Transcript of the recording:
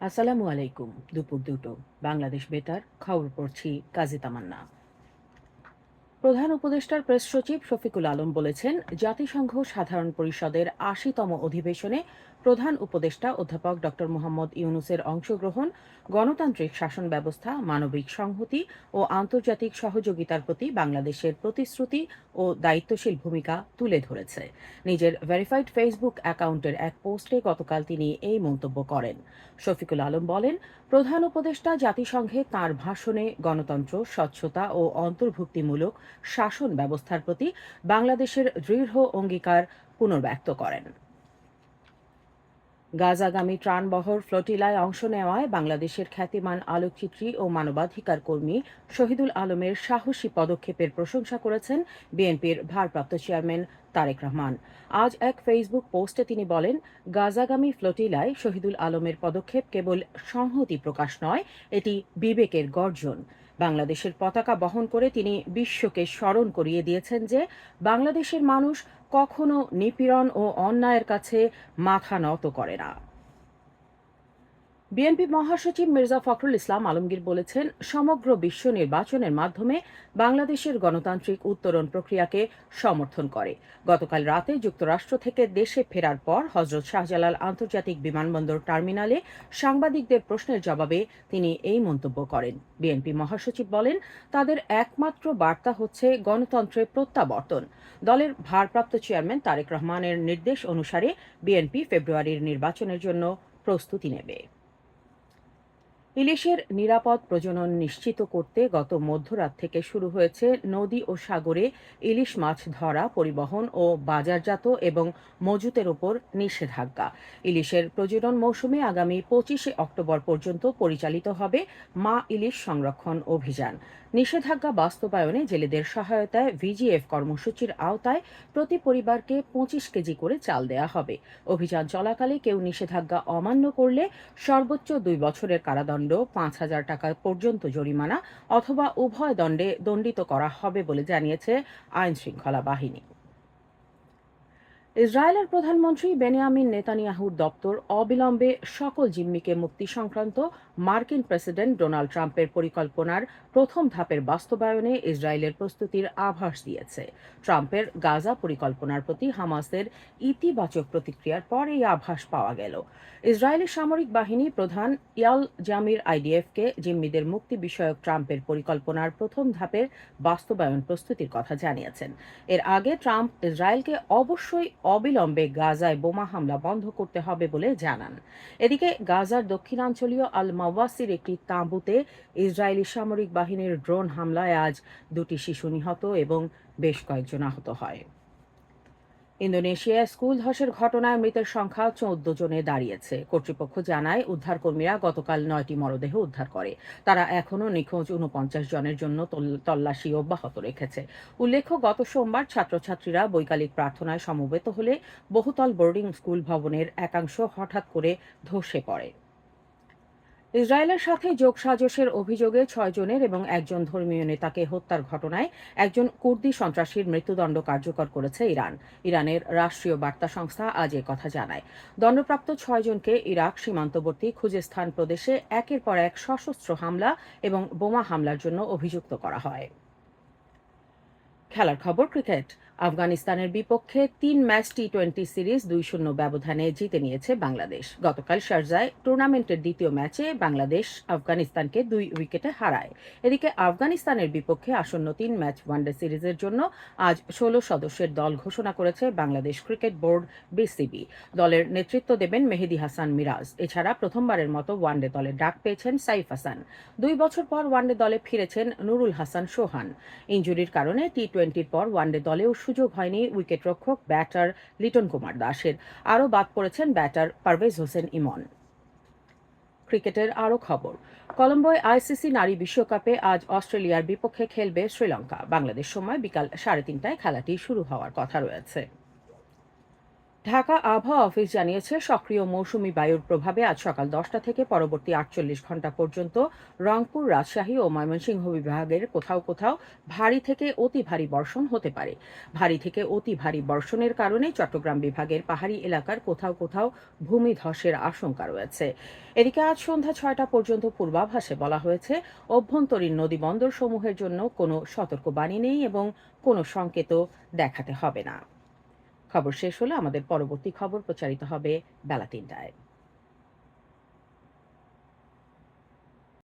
আসসালামু আলাইকুম। দুপুর দুটো। বাংলাদেশ বেতার, খবর পড়ছি কাজী তামান্না। প্রধান উপদেষ্টার প্রেস সচিব শফিকুল আলম বলেছেন, জাতিসংঘ সাধারণ পরিষদের আশিতম অধিবেশনে প্রধান উপদেষ্টা অধ্যাপক ড মোহাম্মদ ইউনুসের অংশগ্রহণ, গণতান্ত্রিক শাসন ব্যবস্থা, মানবিক সংহতি ও আন্তর্জাতিক সহযোগিতার প্রতি বাংলাদেশের প্রতিশ্রুতি ও দায়িত্বশীল ভূমিকা তুলে ধরেছে। নিজের ভেরিফাইড ফেসবুক অ্যাকাউন্টের এক পোস্টে গতকাল তিনি এই মন্তব্য করেন। শফিকুল আলম বলেন, প্রধান উপদেষ্টা জাতিসংঘে তাঁর ভাষণে গণতন্ত্র, স্বচ্ছতা ও অন্তর্ভুক্তিমূলক শাসন ব্যবস্থার প্রতি বাংলাদেশের দৃঢ় অঙ্গীকার পুনর্ব্যক্ত করেন। গাজাগামী ত্রাণবহর ফ্লোটিলায় অংশ নেওয়ায় বাংলাদেশের খ্যাতিমান আলোকচিত্রী ও মানবাধিকার কর্মী শহীদুল আলমের সাহসী পদক্ষেপের প্রশংসা করেছেন বিএনপির ভারপ্রাপ্ত চেয়ারম্যান তারেক রহমান। আজ এক ফেসবুক পোস্টে তিনি বলেন, গাজাগামী ফ্লোটিলায় শহীদুল আলমের পদক্ষেপ কেবল সংহতি প্রকাশ নয়, এটি বিবেকের গর্জন। বাংলাদেশের পতাকা বহন করে তিনি বিশ্বকে স্মরণ করিয়ে দিয়েছেন যে বাংলাদেশের মানুষ কখনো নিপীড়ন ও অন্যায়ের কাছে মাথা নত করে না। বিএনপি মহাসচিব মির্জা ফখরুল ইসলাম আলমগীর বলেছেন, সমগ্র বিশ্ব নির্বাচনের মাধ্যমে বাংলাদেশের গণতান্ত্রিক উত্তরণ প্রক্রিয়াকে সমর্থন করে। গতকাল রাতে যুক্তরাষ্ট্র থেকে দেশে ফেরার পর হজরত শাহজালাল আন্তর্জাতিক বিমানবন্দর টার্মিনালে সাংবাদিকদের প্রশ্নের জবাবে তিনি এই মন্তব্য করেন। বিএনপি মহাসচিব বলেন, তাদের একমাত্র বার্তা হচ্ছে গণতন্ত্রের প্রত্যাবর্তন। দলের ভারপ্রাপ্ত চেয়ারম্যান তারেক রহমানের নির্দেশ অনুসারে বিএনপি ফেব্রুয়ারির নির্বাচনের জন্য প্রস্তুতি নেবে। ইলিশের নিরাপদ প্রজনন নিশ্চিত করতে গত মধ্যরাত থেকে শুরু হয়েছে নদী ও সাগরে ইলিশ মাছ ধরা, পরিবহন ও বাজারজাত এবং মজুতের ওপর নিষেধাজ্ঞা। ইলিশের প্রজনন মৌসুমে আগামী পঁচিশে অক্টোবর পর্যন্ত পরিচালিত হবে মা ইলিশ সংরক্ষণ অভিযান। নিষেধাজ্ঞা বাস্তবায়নে জেলেদের সহায়তায় ভিজিএফ কর্মসূচির আওতায় প্রতি পরিবারকে পঁচিশ কেজি করে চাল দেয়া হবে। অভিযান চলাকালে কেউ নিষেধাজ্ঞা অমান্য করলে সর্বোচ্চ দুই বছরের কারাদণ্ড পাঁচ হাজার টাকা পর্যন্ত জরিমানা অথবা উভয় দণ্ডে দণ্ডিত করা হবে বলে জানিয়েছে আইন শৃঙ্খলা বাহিনী। ইসরায়েলের প্রধানমন্ত্রী বেনিয়ামিন নেতানিয়াহুর দপ্তর অবিলম্বে সকল জিম্মিকে মুক্তি সংক্রান্ত মার্কিন প্রেসিডেন্ট ডোনাল্ড ট্রাম্পের পরিকল্পনার প্রথম ধাপের বাস্তবায়নে ইসরায়েলের প্রস্তুতির আভাস দিয়েছে। ট্রাম্পের গাজা পরিকল্পনার প্রতি হামাসের ইতিবাচক প্রতিক্রিয়ার পর এই আভাস পাওয়া গেল। ইসরায়েলি সামরিক বাহিনী প্রধান ইয়াল জামির আইডিএফকে জিম্মিদের মুক্তি বিষয়ক ট্রাম্পের পরিকল্পনার প্রথম ধাপের বাস্তবায়ন প্রস্তুতির কথা জানিয়েছেন। এর আগে ট্রাম্প ইসরায়েলকে অবশ্যই অবিলম্বে গাজায় বোমা হামলা বন্ধ করতে হবে বলে জানান। এদিকে গাজার দক্ষিণাঞ্চলীয় আল মাওয়াসির একটি তাঁবুতে ইসরায়েলি সামরিক বাহিনীর ড্রোন হামলায় আজ দুটি শিশু নিহত এবং বেশ কয়েকজন আহত হয়। ইন্দোনেশিয়ায় স্কুল ধসের ঘটনায় মৃতের সংখ্যা চৌদ্দ জনে দাঁড়িয়েছে। কর্তৃপক্ষ জানায়, উদ্ধারকর্মীরা গতকাল নয়টি মরদেহ উদ্ধার করে। তারা এখনও নিখোঁজ উনপঞ্চাশ জনের জন্য তল্লাশি অব্যাহত রেখেছে। উল্লেখ্য, গত সোমবার ছাত্রছাত্রীরা বৈকালিক প্রার্থনায় সমবেত হলে বহুতল বোর্ডিং স্কুল ভবনের একাংশ হঠাৎ করে ধসে পড়ে। ইসরায়েলের সাথে যোগসাজশের অভিযোগে ছয় জনের এবং একজন ধর্মীয় নেতাকে হত্যার ঘটনায় একজন কুর্দি সন্ত্রাসীর মৃত্যুদণ্ড কার্যকর করেছে ইরান। ইরানের রাষ্ট্রীয় বার্তা সংস্থা আজ কথা জানায়। দণ্ডপ্রাপ্ত ছয়জনকে ইরাক সীমান্তবর্তী খুজেস্তান প্রদেশে একের পর এক সশস্ত্র হামলা এবং বোমা হামলার জন্য অভিযুক্ত করা হয়। খেলার খবর, ক্রিকেট। আফগানিস্তানের বিপক্ষে তিন ম্যাচ টি টোয়েন্টি সিরিজ দুই শূন্য ব্যবধানে জিতে নিয়েছে বাংলাদেশ। গতকাল শারজায় টুর্নামেন্টের দ্বিতীয় ম্যাচে বাংলাদেশ আফগানিস্তানকে দুই উইকেটে হারায়। এদিকে আফগানিস্তানের বিপক্ষে আসন্ন তিন ম্যাচ ওয়ানডে সিরিজের জন্য আজ ষোলো সদস্যের দল ঘোষণা করেছে বাংলাদেশ ক্রিকেট বোর্ড বিসিবি। দলের নেতৃত্ব দেবেন মেহেদি হাসান মিরাজ। এছাড়া প্রথমবারের মতো ওয়ানডে দলে ডাক পেয়েছেন সাইফ হাসান। দুই বছর পর ওয়ানডে দলে ফিরেছেন নুরুল হাসান সোহান। ইঞ্জুরির কারণে টি টোয়েন্টির পর ওয়ানডে দলেও সুযোগ হয়নি উইকেটরক্ষক ব্যাটার লিটন কুমার দাসের। আরও বাদ পড়েছেন ব্যাটার পারভেজ হোসেন ইমন। ক্রিকেটের আরও খবর। কলম্বোয় আইসিসি নারী বিশ্বকাপে আজ অস্ট্রেলিয়ার বিপক্ষে খেলবে শ্রীলঙ্কা। বাংলাদেশ সময় বিকাল সাড়ে তিনটায় খেলাটি শুরু হওয়ার কথা রয়েছে। ঢাকা আবহাওয়া অফিস জানিয়েছে, সক্রিয় মৌসুমি বায়ুর প্রভাবে আজ সকাল দশটা থেকে পরবর্তী আটচল্লিশ ঘণ্টা পর্যন্ত রংপুর, রাজশাহী ও ময়মনসিংহ বিভাগের কোথাও কোথাও ভারী থেকে অতি ভারী বর্ষণ হতে পারে। ভারী থেকে অতি ভারী বর্ষণের কারণে চট্টগ্রাম বিভাগের পাহাড়ি এলাকার কোথাও কোথাও ভূমিধসের আশঙ্কা রয়েছে। এদিকে আজ সন্ধ্যা ছয়টা পর্যন্ত পূর্বাভাসে বলা হয়েছে, অভ্যন্তরীণ নদী বন্দর সমূহের জন্য কোনো সতর্কবাণী নেই এবং কোনো সংকেতও দেখাতে হবে না। খবর শেষ হলে। আমাদের পরবর্তী খবর প্রচারিত হবে বেলা তিনটায়।